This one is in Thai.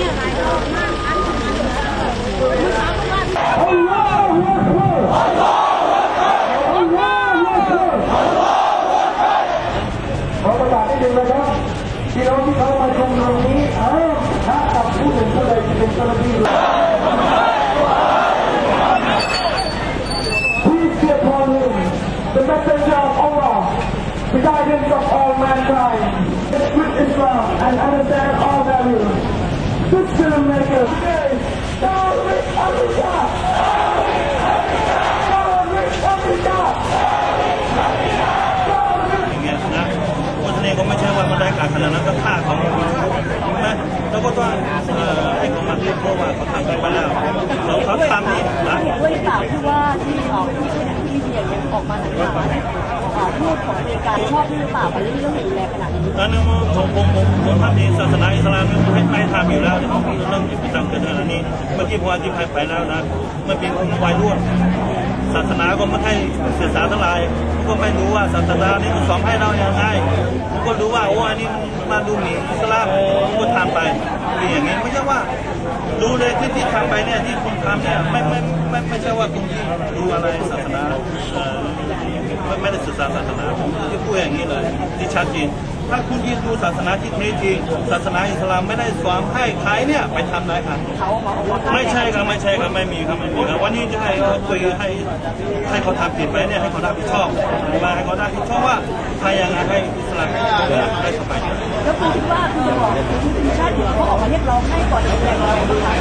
พี่น้องที่เขามาชุมนุมนี้เออถ้ากับผู้หนึ่งผู้ใดจะเป็นเจ้าหน้าที่ที่เสียพอหนึ่งเป็นนักเป็นยาวอัลลอฮ์ The guidance of Almighty, with Islam and กาขนาดนั้นก็ฆ่าเขานะแล้วก็ต้องให้เขามาเรียกเพราะว่าเขาทำไปแล้วแล้วเขาทำนี่นะเห็นด้วยเปล่าที่ว่าที่ออกที่ที่เดียยังออกมาหนักหนาอ่าพูดของอเมริกาชอบหรือเปล่ากับเรื่องเรื่นแรงขนาดนี้ตอนนั้นผมผมผมผมทำในศาสนาอิสลามไม่ไม่ทำอยู่แล้วเรื่องที่ทำเกิดอะไรนี้เมื่อกี้ผมอธิบายไปแล้วนะมันเป็นวัยรุ่นศาสนาก็ไม่ให้ศึกษาท่าไหร่ก็ไม่รู้ว่าศาสนานี้สอนให้เราอย่างไร ผมก็รู้ว่าอันนี้มาดูหมิ่นอิสลามผมก็ทำไปเป็นอย่างนี้ไม่ใช่ว่า ดูเลยที่ที่ทำไปเนี่ยที่คุณทำเนี่ยไม่ไม่ไม่ไม่ใช่ว่าคุณที่ดูอะไรศาสนาเออไม่ไม่ได้ศึกษาศาสนาผมจะพูดอย่างนี้เลยที่ชัดเจนถ้าคุณที่ดูศาสนาที่แท้จริงศาสนาอิสลามไม่ได้สอนให้ใครเนี่ยไปทำไรครับเขามาบอกว่าไม่ใช่ครับไม่ใช่ครับไม่มีครับไม่มีครับวันนี้จะให้เขาคุยให้ให้เขาทำผิดไปเนี่ยให้เขารับผิดชอบมาให้เขารับผิดชอบว่าใครยังไงให้อิสลามได้สบายใจ แล้วคุณคิดว่า อกคุณชาติอื่นเขาออกมาเรียกร้องให้ก่อนอย่างไรบ้างคะ